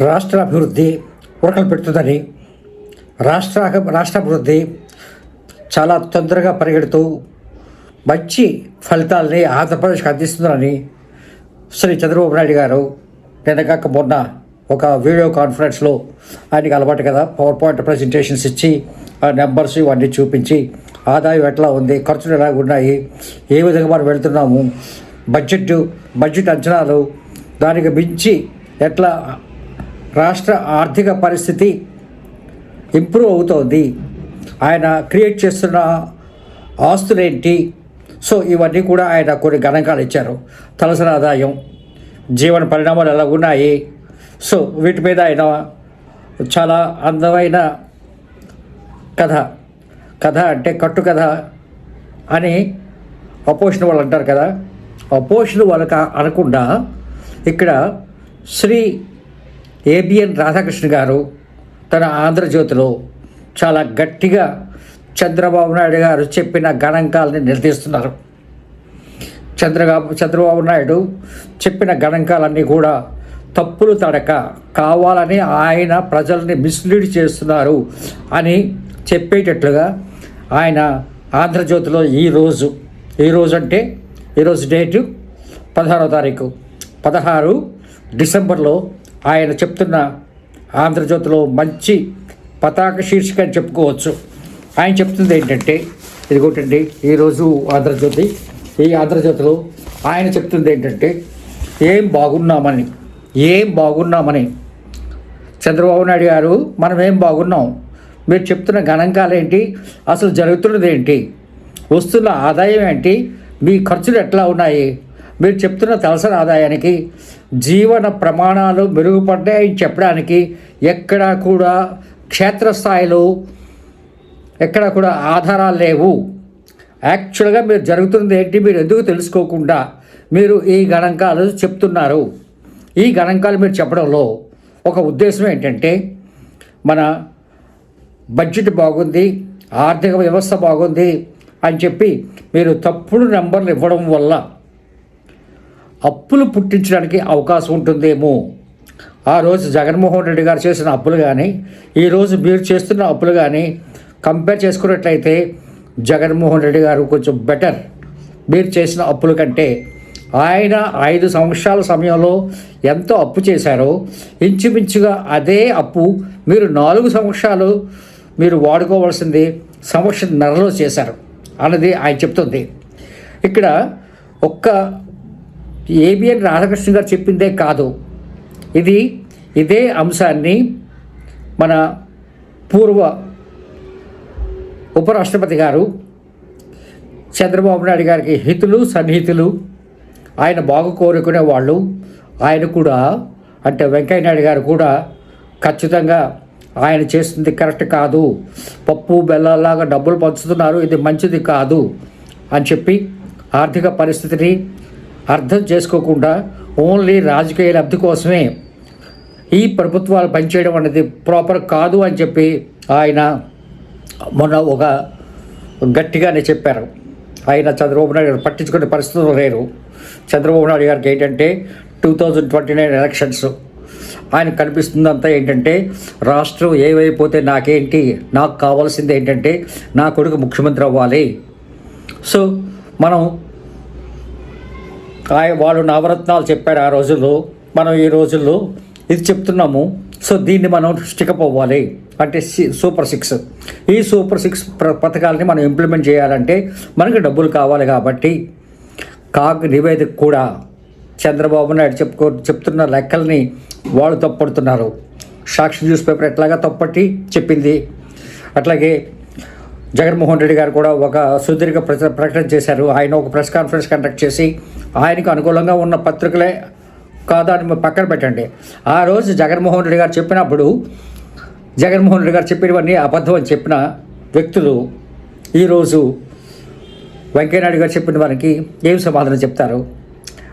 రాష్ట్ర అభివృద్ధి ఉరకలు పెడుతుందని రాష్ట్ర రాష్ట్ర అభివృద్ధి చాలా తొందరగా పరిగెడుతూ మంచి ఫలితాలని ఆంధ్రప్రదేశ్కి అందిస్తుందని శ్రీ చంద్రబాబు నాయుడు గారు నిన్నగాక మొన్న ఒక వీడియో కాన్ఫరెన్స్లో ఆయనకి అలవాటు కదా పవర్ పాయింట్ ప్రజెంటేషన్స్ ఇచ్చి ఆ నెంబర్స్ ఇవన్నీ చూపించి ఆదాయం ఎట్లా ఉంది ఖర్చులు ఎలా ఉన్నాయి ఏ విధంగా మనం వెళ్తున్నాము బడ్జెట్ బడ్జెట్ అంచనాలు దానికి మించి ఎట్లా రాష్ట్ర ఆర్థిక పరిస్థితి ఇంప్రూవ్ అవుతోంది. ఆయన క్రియేట్ చేస్తున్న ఆస్తులేంటి? సో ఇవన్నీ కూడా ఆయన కొన్ని గణాంకాలు ఇచ్చారు. తలసరి ఆదాయం జీవన పరిణామాలు ఎలా ఉన్నాయి? సో వీటి మీద ఆయన చాలా అందమైన కథ. కథ అంటే కట్టు కథ అని అపోజిషన్ వాళ్ళు అంటారు కదా. అపోజిషన్ వాళ్ళకి అనకుండా ఇక్కడ శ్రీ ఏబిఎన్ రాధాకృష్ణ గారు తన ఆంధ్రజ్యోతిలో చాలా గట్టిగా చంద్రబాబు నాయుడు గారు చెప్పిన గణాంకాలని నిలదీస్తున్నారు చంద్రబాబు చంద్రబాబు నాయుడు చెప్పిన గణాంకాలన్నీ కూడా తప్పులు తడక కావాలని ఆయన ప్రజల్ని మిస్లీడ్ చేస్తున్నారు అని చెప్పేటట్లుగా ఆయన ఆంధ్రజ్యోతిలో ఈరోజు ఈరోజు అంటే ఈరోజు డేటు పదహారో తారీఖు పదహారు డిసెంబర్లో ఆయన చెప్తున్న ఆంధ్రజ్యోతిలో మంచి పతాక శీర్షిక అని చెప్పుకోవచ్చు. ఆయన చెప్తుంది ఏంటంటే ఇదిగోటండి ఈరోజు ఆంధ్రజ్యోతి ఈ ఆంధ్రజ్యోతిలో ఆయన చెప్తుంది ఏంటంటే ఏం బాగున్నామని ఏం బాగున్నామని. చంద్రబాబు నాయుడు గారు మనం ఏం బాగున్నాం? మీరు చెప్తున్న గణాంకాలు ఏంటి? అసలు జరుగుతున్నది ఏంటి? వస్తున్న ఆదాయం ఏంటి? మీ ఖర్చులు ఎట్లా ఉన్నాయి? మీరు చెప్తున్న తలసరి ఆదాయానికి జీవన ప్రమాణాలు మెరుగుపడ్డాయని చెప్పడానికి ఎక్కడా కూడా క్షేత్రస్థాయిలో ఎక్కడా కూడా ఆధారాలు లేవు. యాక్చువల్గా మీరు జరుగుతున్నది ఏంటి మీరు ఎందుకు తెలుసుకోకుండా మీరు ఈ గణాంకాలు చెప్తున్నారు. ఈ గణాంకాలు మీరు చెప్పడంలో ఒక ఉద్దేశం ఏంటంటే మన బడ్జెట్ బాగుంది ఆర్థిక వ్యవస్థ బాగుంది అని చెప్పి మీరు తప్పుడు నెంబర్లు ఇవ్వడం వల్ల అప్పులు పుట్టించడానికి అవకాశం ఉంటుందేమో. ఆ రోజు జగన్మోహన్ రెడ్డి గారు చేసిన అప్పులు కానీ ఈరోజు మీరు చేస్తున్న అప్పులు కానీ కంపేర్ చేసుకున్నట్లయితే జగన్మోహన్ రెడ్డి గారు కొంచెం బెటర్. మీరు చేసిన అప్పుల కంటే ఆయన ఐదు సంవత్సరాల సమయంలో ఎంతో అప్పు చేశారో ఇంచుమించుగా అదే అప్పు మీరు నాలుగు సంవత్సరాలు మీరు వాడుకోవాల్సింది సంవత్సరం నెలలో చేశారు అన్నది ఆయన చెప్తుంది. ఇక్కడ ఒక్క ఏబిఎన్ రాధాకృష్ణ గారు చెప్పిందే కాదు. ఇది ఇదే అంశాన్ని మన పూర్వ ఉపరాష్ట్రపతి గారు చంద్రబాబు నాయుడు గారికి హితులు సన్నిహితులు ఆయన బాగు కోరుకునే వాళ్ళు. ఆయన కూడా అంటే వెంకయ్య నాయుడు గారు కూడా ఖచ్చితంగా ఆయన చేస్తుంది కరెక్ట్ కాదు. పప్పు బెల్లంలాగా డబ్బులు పంచుతున్నారు. ఇది మంచిది కాదు అని చెప్పి ఆర్థిక పరిస్థితిని అర్థం చేసుకోకుండా ఓన్లీ రాజకీయ లబ్ధి కోసమే ఈ ప్రభుత్వాలు పనిచేయడం అనేది ప్రాపర్ కాదు అని చెప్పి ఆయన మొన్న ఒక గట్టిగానే చెప్పారు. ఆయన చంద్రబాబు నాయుడు గారు పట్టించుకునే పరిస్థితులు లేరు. చంద్రబాబు నాయుడు గారికి ఏంటంటే two thousand twenty nine elections ఆయన కనిపిస్తుందంతా ఏంటంటే రాష్ట్రం ఏవైపోతే నాకేంటి? నాకు కావాల్సింది ఏంటంటే నా కొడుకు ముఖ్యమంత్రి అవ్వాలి. సో మనం ఆయన వాళ్ళు నవరత్నాలు చెప్పారు ఆ రోజుల్లో. మనం ఈ రోజుల్లో ఇది చెప్తున్నాము. సో దీన్ని మనం స్టికప్ అవ్వాలి అంటే సి- సూపర్ సిక్స్. ఈ సూపర్ సిక్స్ పథకాలని మనం ఇంప్లిమెంట్ చేయాలంటే మనకి డబ్బులు కావాలి కాబట్టి కాగ్ నివేదిక కూడా చంద్రబాబు నాయుడు చెప్పుకో చెప్తున్న లెక్కల్ని వాళ్ళు తప్పడుతున్నారు. సాక్షి న్యూస్ పేపర్ ఎట్లాగా తప్పట్టి చెప్పింది. అట్లాగే జగన్మోహన్ రెడ్డి గారు కూడా ఒక సుదీర్ఘ ప్ర- ప్రకటన చేశారు. ఆయన ఒక ప్రెస్ కాన్ఫరెన్స్ కండక్ట్ చేసి ఆయనకు అనుకూలంగా ఉన్న పత్రికలే కాదా పక్కన పెట్టండి. ఆ రోజు జగన్మోహన్ రెడ్డి గారు చెప్పినప్పుడు జగన్మోహన్ రెడ్డి గారు చెప్పినవన్నీ అబద్ధం అని చెప్పిన వ్యక్తులు ఈరోజు వెంకయ్యనాయుడు గారు చెప్పిన వారికి ఏం సమాధానం చెప్తారు?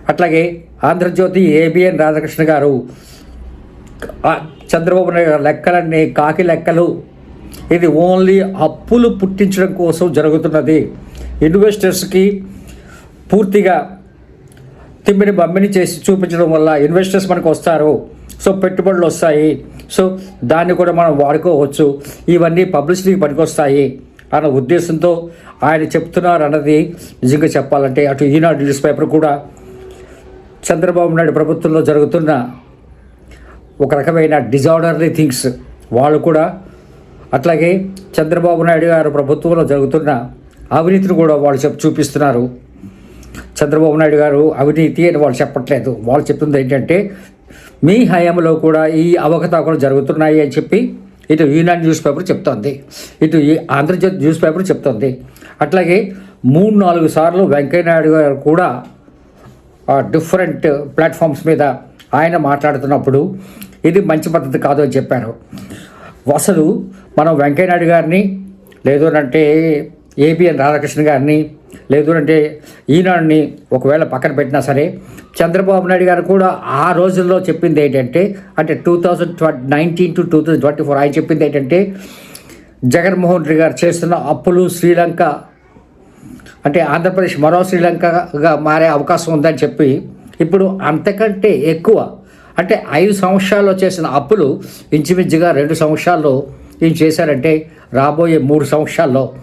అట్లాగే ఆంధ్రజ్యోతి ఏబిఎన్ రాధాకృష్ణ గారు చంద్రబాబు నాయుడు గారు లెక్కలన్నీ కాకి లెక్కలు ఇది ఓన్లీ అప్పులు పుట్టించడం కోసం జరుగుతున్నది. ఇన్వెస్టర్స్కి పూర్తిగా తిమ్మిని బమ్మిని చేసి చూపించడం వల్ల ఇన్వెస్టర్స్ మనకు వస్తారు. సో పెట్టుబడులు వస్తాయి. సో దాన్ని కూడా మనం వాడుకోవచ్చు. ఇవన్నీ పబ్లిసిటీ పనికొస్తాయి అన్న ఉద్దేశంతో ఆయన చెప్తున్నారు అన్నది నిజంగా చెప్పాలంటే అటు ఈనాడు న్యూస్ పేపర్ కూడా చంద్రబాబు నాయుడు ప్రభుత్వంలో జరుగుతున్న ఒక రకమైన డిజార్డర్లీ థింగ్స్. వాళ్ళు కూడా అట్లాగే చంద్రబాబు నాయుడు గారు ప్రభుత్వంలో జరుగుతున్న అవినీతిని కూడా వాళ్ళు చెప్పు చూపిస్తున్నారు. చంద్రబాబు నాయుడు గారు అవినీతి అని వాళ్ళు చెప్పట్లేదు. వాళ్ళు చెప్తుంది ఏంటంటే మీ హయాంలో కూడా ఈ అవకతవకలు జరుగుతున్నాయి అని చెప్పి ఇటు యూనియన్ న్యూస్ పేపర్ చెప్తోంది. ఇటు ఈ ఆంధ్రజ్యోతి న్యూస్ పేపర్ చెప్తోంది. అట్లాగే మూడు నాలుగు సార్లు వెంకయ్యనాయుడు గారు కూడా డిఫరెంట్ ప్లాట్ఫామ్స్ మీద ఆయన మాట్లాడుతున్నప్పుడు ఇది మంచి పద్ధతి కాదు అని చెప్పారు. అసలు మనం వెంకయ్యనాయుడు గారిని లేదు అంటే ఏబిఎన్ రాధాకృష్ణ గారిని లేదు అంటే ఈనాడుని ఒకవేళ పక్కన పెట్టినా సరే చంద్రబాబు నాయుడు గారు కూడా ఆ రోజుల్లో చెప్పింది ఏంటంటే అంటే two thousand twenty nineteen to two thousand twenty four ఆయన చెప్పింది ఏంటంటే జగన్మోహన్ రెడ్డి గారు చేస్తున్న అప్పులు శ్రీలంక అంటే ఆంధ్రప్రదేశ్ మరో శ్రీలంకగా మారే అవకాశం ఉందని చెప్పి ఇప్పుడు అంతకంటే ఎక్కువ అంటే ఐదు సంవత్సరాల్లో చేసిన అప్పులు ఇంచుమించుగా రెండు సంవత్సరాల్లో ఏం చేశారంటే రాబోయే మూడు సంవత్సరాల్లో.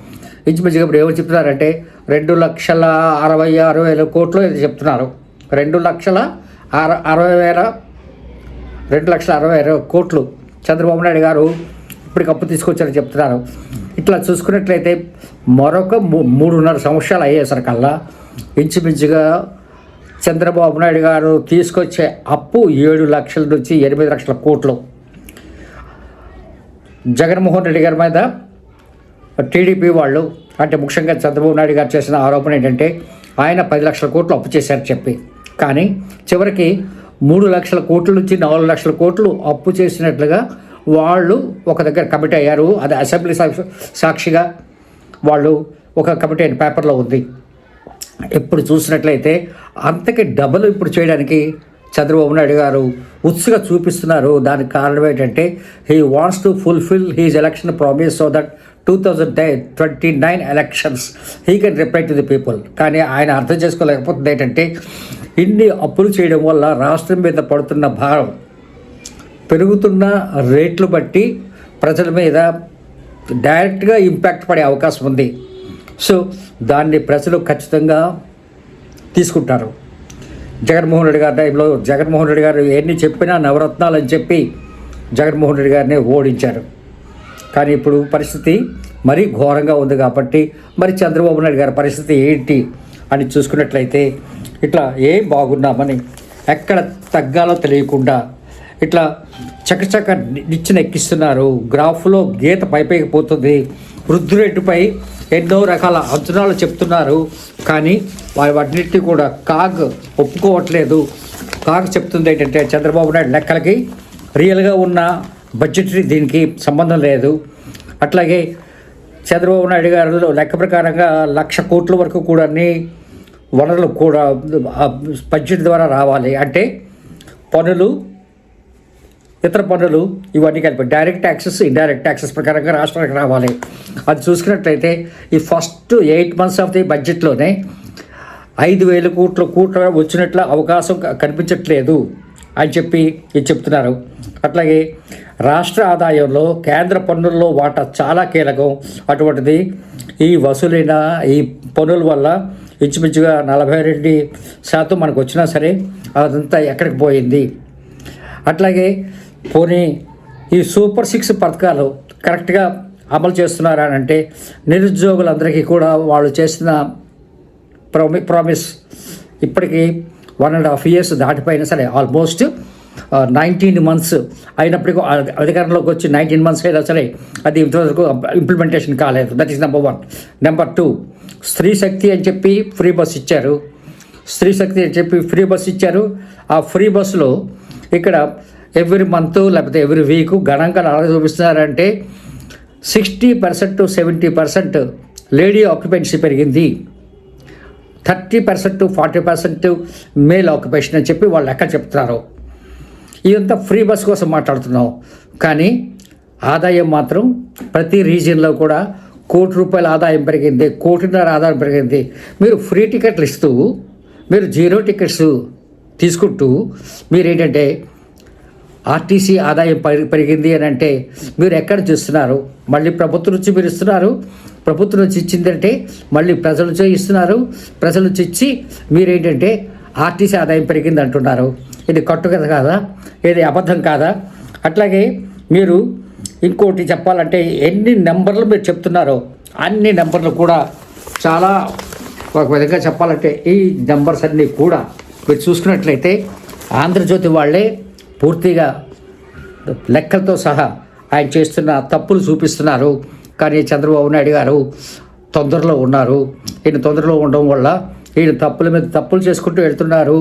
ఇంచుమించుగా ఇప్పుడు ఎవరు చెప్తున్నారంటే రెండు లక్షల అరవై ఆరు వేల కోట్లు ఇది చెప్తున్నారు. రెండు లక్షల అర అరవై వేల రెండు లక్షల అరవై ఆరు కోట్లు చంద్రబాబు నాయుడు గారు ఇప్పటికి అప్పు తీసుకొచ్చారని చెప్తున్నారు. ఇట్లా చూసుకున్నట్లయితే మరొక మూ- మూడున్నర సంవత్సరాలు అయ్యేసరికల్లా ఇంచుమించుగా చంద్రబాబు నాయుడు గారు తీసుకొచ్చే అప్పు ఏడు లక్షల నుంచి ఎనిమిది లక్షల కోట్లు. జగన్మోహన్ రెడ్డి గారి మీద టీడీపీ వాళ్ళు అంటే ముఖ్యంగా చంద్రబాబు నాయుడు గారు చేసిన ఆరోపణ ఏంటంటే ఆయన పది లక్షల కోట్లు అప్పు చేశారని చెప్పి. కానీ చివరికి మూడు లక్షల కోట్ల నుంచి నాలుగు లక్షల కోట్లు అప్పు చేసినట్లుగా వాళ్ళు ఒక దగ్గర కమిటీ అయ్యారు. అది అసెంబ్లీ సాక్షి- సాక్షిగా వాళ్ళు ఒక కమిటీ అయిన పేపర్లో ఉంది. ఇప్పుడు చూసినట్లయితే అంతకి డబుల్ ఇప్పుడు చేయడానికి చంద్రబాబు నాయుడు గారు ఉత్సుగా చూపిస్తున్నారు. దానికి కారణం ఏంటంటే he wants to fulfil his election promise so that two thousand twenty nine elections he can reply to the people కానీ ఆయన అర్థం చేసుకోలేకపోతుంది ఏంటంటే ఇన్ని అప్పులు చేయడం వల్ల రాష్ట్రం మీద పడుతున్న భారం పెరుగుతున్న రేట్లు బట్టి ప్రజల మీద డైరెక్ట్గా ఇంపాక్ట్ పడే అవకాశం ఉంది. సో దాన్ని ప్రజలు ఖచ్చితంగా తీసుకుంటారు. జగన్మోహన్ రెడ్డి గారి టైంలో జగన్మోహన్ రెడ్డి గారు ఎన్ని చెప్పినా నవరత్నాలు అని చెప్పి జగన్మోహన్ రెడ్డి గారిని ఓడించారు. కానీ ఇప్పుడు పరిస్థితి మరీ ఘోరంగా ఉంది కాబట్టి మరి చంద్రబాబు నాయుడు గారి పరిస్థితి ఏంటి అని చూసుకున్నట్లయితే ఇట్లా ఏం బాగున్నామని ఎక్కడ తగ్గాలో తెలియకుండా ఇట్లా చకచక నిచ్చెన ఎక్కిస్తున్నారు గ్రాఫ్లో గీత పైపైకి పోతుంది. వృద్ధి రేటుపై ఎన్నో రకాల అంచనాలు చెప్తున్నారు. కానీ వారి వాటిని కూడా కాగ్ ఒప్పుకోవట్లేదు. కాగ్ చెప్తుంది ఏంటంటే చంద్రబాబు నాయుడు లెక్కలకి రియల్గా ఉన్న బడ్జెటరీ దీనికి సంబంధం లేదు. అట్లాగే చంద్రబాబు నాయుడు గారు లెక్క ప్రకారంగా లక్ష కోట్ల వరకు కూడా వనరులు కూడా బడ్జెట్ ద్వారా రావాలి. అంటే పనులు ఇతర పనులు ఇవన్నీ కలిపి డైరెక్ట్ ట్యాక్సెస్ ఇండైరెక్ట్ ట్యాక్సెస్ ప్రకారంగా రాష్ట్రానికి రావాలి. అది చూసుకున్నట్లయితే ఈ first eight months of the బడ్జెట్లోనే ఐదు వేల కోట్ల కోట్ల వచ్చినట్లు అవకాశం కనిపించట్లేదు అని చెప్పి ఇది చెప్తున్నారు. అట్లాగే రాష్ట్ర ఆదాయంలో కేంద్ర పన్నుల్లో వాటా చాలా కీలకం. అటువంటిది ఈ వసూలైన ఈ పన్నుల వల్ల ఇంచుమించుగా నలభై రెండు శాతం మనకు వచ్చినా సరే అదంతా ఎక్కడికి పోయింది? అట్లాగే పోనీ ఈ సూపర్ సిక్స్ పథకాలు కరెక్ట్గా అమలు చేస్తున్నారనంటే నిరుద్యోగులందరికీ కూడా వాళ్ళు చేసిన ప్రామి ప్రామిస్ ఇప్పటికీ వన్ అండ్ హాఫ్ ఇయర్స్ దాటిపోయినా సరే ఆల్మోస్ట్ నైన్టీన్ మంత్స్ అయినప్పటికీ అధికారంలోకి వచ్చి నైన్టీన్ మంత్స్ అయినా సరే అది ఇంతవరకు ఇంప్లిమెంటేషన్ కాలేదు. That is number one number two Stree Shakti అని చెప్పి ఫ్రీ బస్ ఇచ్చారు. స్త్రీ శక్తి అని చెప్పి ఫ్రీ బస్ ఇచ్చారు. ఆ ఫ్రీ బస్సులో ఇక్కడ ఎవ్రీ మంత్ లేకపోతే ఎవ్రీ వీక్ గణాంకాలు అలా చూపిస్తున్నారంటే sixty percent to seventy percent lady occupancy పెరిగింది. Thirty percent to forty percent male occupation అని చెప్పి వాళ్ళు లెక్క చెప్తున్నారు. ఇదంతా ఫ్రీ బస్ కోసం మాట్లాడుతున్నాం. కానీ ఆదాయం మాత్రం ప్రతి రీజియన్లో కూడా కోటి రూపాయల ఆదాయం పెరిగింది కోటిన్నర ఆదాయం పెరిగింది. మీరు ఫ్రీ టికెట్లు ఇస్తూ మీరు జీరో టికెట్స్ తీసుకుంటూ మీరు ఏంటంటే ఆర్టీసీ ఆదాయం పెరిగింది అని అంటే మీరు ఎక్కడ చూస్తున్నారు? మళ్ళీ ప్రభుత్వం నుంచి మీరు ఇస్తున్నారు? ప్రభుత్వం నుంచి ఇచ్చిందంటే మళ్ళీ ప్రజల నుంచి ఇస్తున్నారు. ప్రజల నుంచి ఇచ్చి మీరేంటంటే ఆర్టీసీ ఆదాయం పెరిగింది అంటున్నారు. ఇది కట్టుకథ కాదా? ఇది అబద్ధం కాదా? అట్లాగే మీరు ఇంకోటి చెప్పాలంటే ఎన్ని నెంబర్లు మీరు చెప్తున్నారో అన్ని నెంబర్లు కూడా చాలా ఒక విధంగా చెప్పాలంటే ఈ నెంబర్స్ అన్నీ కూడా మీరు చూసుకున్నట్లయితే ఆంధ్రజ్యోతి వాళ్ళే పూర్తిగా లెక్కలతో సహా ఆయన చేస్తున్న తప్పులు చూపిస్తున్నారు. కానీ చంద్రబాబు నాయుడు గారు తొందరలో ఉన్నారు. ఈయన తొందరలో ఉండడం వల్ల ఈయన తప్పుల మీద తప్పులు చేసుకుంటూ వెళ్తున్నారు.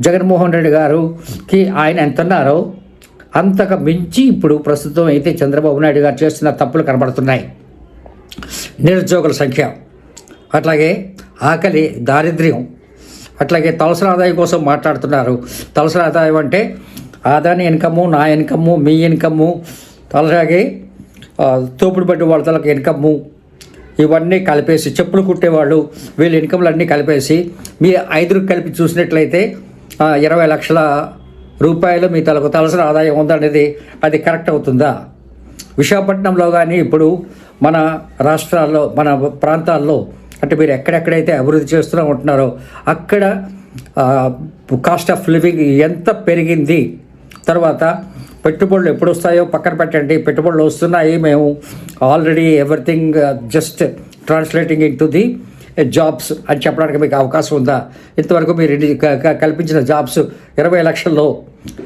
జగన్మోహన్ రెడ్డి గారుకి ఆయన ఎంత ఉన్నారో అంతకు మించి ఇప్పుడు ప్రస్తుతం అయితే చంద్రబాబు నాయుడు గారు చేస్తున్న తప్పులు కనబడుతున్నాయి. నిరుద్యోగుల సంఖ్య. అట్లాగే ఆకలి దారిద్ర్యం అట్లాగే తలసరి ఆదాయం కోసం మాట్లాడుతున్నారు. తలసరి ఆదాయం అంటే ఆదాని ఇన్కము నా ఇన్కము మీ ఇన్కము అలాగే తోపుడు బట్టి వాళ్ళకి ఇన్కము ఇవన్నీ కలిపేసి చెప్పులు కుట్టేవాళ్ళు వీళ్ళ ఇన్కమ్లు కలిపేసి మీ ఐదురు కలిపి చూసినట్లయితే ఇరవై లక్షల రూపాయలు మీ తలకు తలసరి ఆదాయం ఉందనేది అది కరెక్ట్ అవుతుందా? విశాఖపట్నంలో కానీ ఇప్పుడు మన రాష్ట్రాల్లో మన ప్రాంతాల్లో అంటే మీరు ఎక్కడెక్కడైతే అభివృద్ధి చేస్తూ ఉంటున్నారో అక్కడ కాస్ట్ ఆఫ్ లివింగ్ ఎంత పెరిగింది తర్వాత పెట్టుబడులు ఎప్పుడు వస్తాయో పక్కన పెట్టండి. పెట్టుబడులు వస్తున్నాయి మేము already everything just translating into the jobs అని చెప్పడానికి మీకు అవకాశం ఉందా? ఇంతవరకు మీరు ఎన్ని కల్పించిన జాబ్స్ ఇరవై లక్షల్లో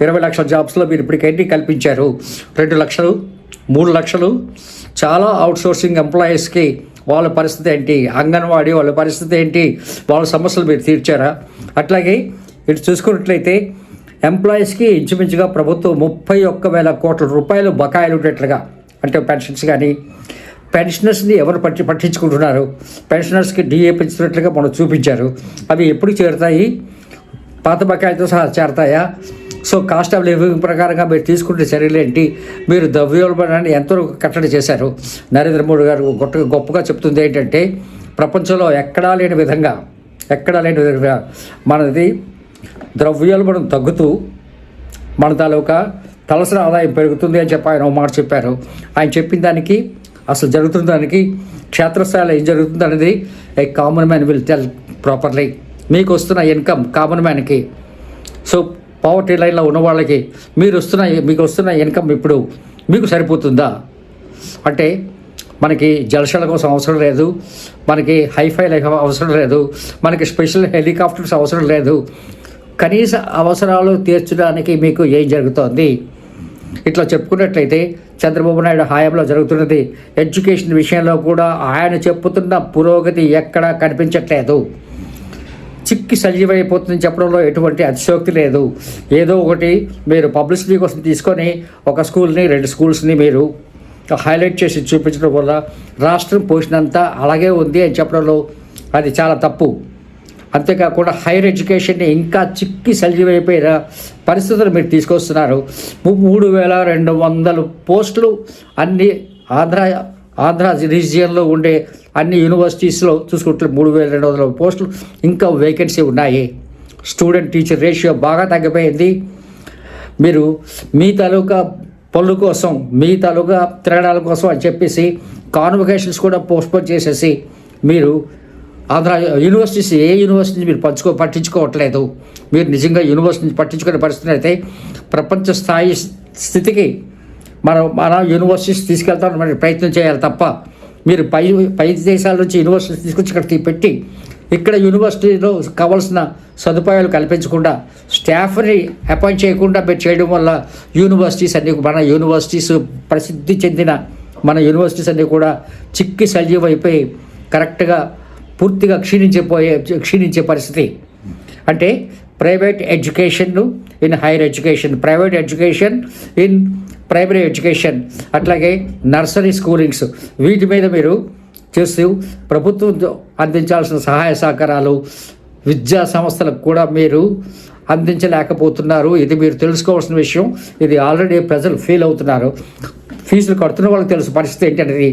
ఇరవై లక్షల జాబ్స్లో మీరు ఇప్పటికి ఎన్ని కల్పించారు? రెండు లక్షలు మూడు లక్షలు చాలా అవుట్సోర్సింగ్ ఎంప్లాయీస్కి వాళ్ళ పరిస్థితి ఏంటి? అంగన్వాడీ వాళ్ళ పరిస్థితి ఏంటి? వాళ్ళ సమస్యలు మీరు తీర్చారా? అట్లాగే ఇటు చూసుకున్నట్లయితే ఎంప్లాయీస్కి ఇంచుమించుగా ప్రభుత్వం ముప్పై ఒక్క వేల కోట్ల రూపాయలు బకాయిలు ఉండేట్లుగా అంటే పెన్షన్స్ కానీ పెన్షనర్స్ని ఎవరు పట్టి పట్టించుకుంటున్నారు? పెన్షనర్స్కి డిఏ పెంచినట్లుగా మనం చూపించారు. అవి ఎప్పుడు చేరుతాయి? పాత బకాయితో సహా చేరతాయా? సో కాస్ట్ ఆఫ్ లివింగ్ ప్రకారంగా మీరు తీసుకుంటే చర్యలు ఏంటి? మీరు ద్రవ్యోల్బణాన్ని ఎంతో కట్టడి చేశారు? నరేంద్ర మోడీ గారు గొప్ప గొప్పగా చెప్తుంది ఏంటంటే ప్రపంచంలో ఎక్కడా లేని విధంగా ఎక్కడా లేని విధంగా మనది ద్రవ్యోల్బణం తగ్గుతూ మన తాలూకా తలసరి ఆదాయం పెరుగుతుంది అని చెప్పి ఆయన మాట చెప్పారు. ఆయన చెప్పిన దానికి అసలు జరుగుతున్న దానికి క్షేత్రస్థాయిలో ఏం జరుగుతుంది అనేది a common man will tell properly మీకు వస్తున్న ఇన్కమ్ కామన్ మ్యాన్కి. సో పావర్టీ లైన్లో ఉన్న వాళ్ళకి మీరు వస్తున్న మీకు వస్తున్న ఇన్కమ్ ఇప్పుడు మీకు సరిపోతుందా? అంటే మనకి జలశాల కోసం అవసరం లేదు మనకి హైఫై లైఫ్ అవసరం లేదు మనకి స్పెషల్ హెలికాప్టర్స్ అవసరం లేదు. కనీస అవసరాలు తీర్చడానికి మీకు ఏం జరుగుతోంది? ఇట్లా చెప్పుకున్నట్లయితే చంద్రబాబు నాయుడు హయాంలో జరుగుతున్నది ఎడ్యుకేషన్ విషయంలో కూడా ఆయన చెప్పుతున్న పురోగతి ఎక్కడా కనిపించట్లేదు. చిక్కి సజీవైపోతుందని చెప్పడంలో ఎటువంటి అతిశోక్తి లేదు. ఏదో ఒకటి మీరు పబ్లిసిటీ కోసం తీసుకొని ఒక స్కూల్ని రెండు స్కూల్స్ని మీరు హైలైట్ చేసి చూపించడం వల్ల రాష్ట్రం పోషణంతా అలాగే ఉంది అని చెప్పడంలో అది చాలా తప్పు. అంతేకాకుండా హైయర్ ఎడ్యుకేషన్ని ఇంకా చిక్కి సజీవైపోయిన పరిస్థితులు మీరు తీసుకొస్తున్నారు. మూడు వేల రెండు వందల పోస్టులు అన్ని ఆంధ్ర ఆంధ్ర రీజియన్లో ఉండే అన్ని యూనివర్సిటీస్లో చూసుకుంటే మూడు వేల రెండు వందల పోస్టులు ఇంకా వేకెన్సీ ఉన్నాయి. స్టూడెంట్ టీచర్ రేషియో బాగా తగ్గిపోయింది. మీరు మీ తాలూకా పనుల కోసం మీ తాలూకా తిరగడాల కోసం అని చెప్పేసి కాన్వకేషన్స్ కూడా పోస్ట్పోన్ చేసేసి మీరు ఆంధ్ర యూనివర్సిటీస్ ఏ యూనివర్సిటీని మీరు పంచుకో పట్టించుకోవట్లేదు. మీరు నిజంగా యూనివర్సిటీని పట్టించుకునే పరిస్థితి అయితే ప్రపంచ స్థాయి స్థితికి మనం మన యూనివర్సిటీస్ తీసుకెళ్తామని ప్రయత్నం చేయాలి తప్ప మీరు పై పై దేశాల నుంచి యూనివర్సిటీ తీసుకొచ్చి ఇక్కడ పెట్టి ఇక్కడ యూనివర్సిటీలో కావాల్సిన సదుపాయాలు కల్పించకుండా స్టాఫ్ని అపాయింట్ చేయకుండా మీరు చేయడం వల్ల యూనివర్సిటీస్ అన్నీ మన యూనివర్సిటీస్ ప్రసిద్ధి చెందిన మన యూనివర్సిటీస్ అన్నీ కూడా చిక్కి సజీవైపోయి కరెక్ట్గా పూర్తిగా క్షీణించిపోయే క్షీణించే పరిస్థితి. అంటే private education in higher education private education in primary education అట్లాగే నర్సరీ స్కూలింగ్స్. వీటి మీద మీరు చేస్తూ ప్రభుత్వం అందించాల్సిన సహాయ సహకారాలు విద్యా సంస్థలకు కూడా మీరు అందించలేకపోతున్నారు. ఇది మీరు తెలుసుకోవాల్సిన విషయం. ఇది ఆల్రెడీ ప్రజలు ఫీల్ అవుతున్నారు. ఫీజులు కడుతున్న వాళ్ళకి తెలుసు పరిస్థితి ఏంటనేది.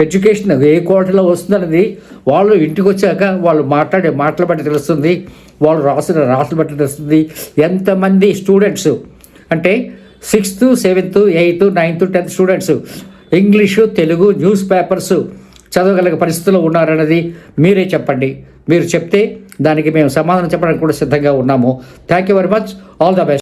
ఎడ్యుకేషన్ ఏ క్వాలిటీలో వస్తుందనేది వాళ్ళు ఇంటికి వచ్చాక వాళ్ళు మాట్లాడే మాటలు బట్టి తెలుస్తుంది. వాళ్ళు రాసిన రాసులు బట్టి తెలుస్తుంది. ఎంతమంది స్టూడెంట్స్ అంటే sixth seventh eighth ninth tenth students English Telugu newspapers చదవగలిగే పరిస్థితిలో ఉన్నారన్నది మీరే చెప్పండి. మీరు చెప్తే దానికి మేము సమాధానం చెప్పడానికి కూడా సిద్ధంగా ఉన్నాము. Thank you very much all the best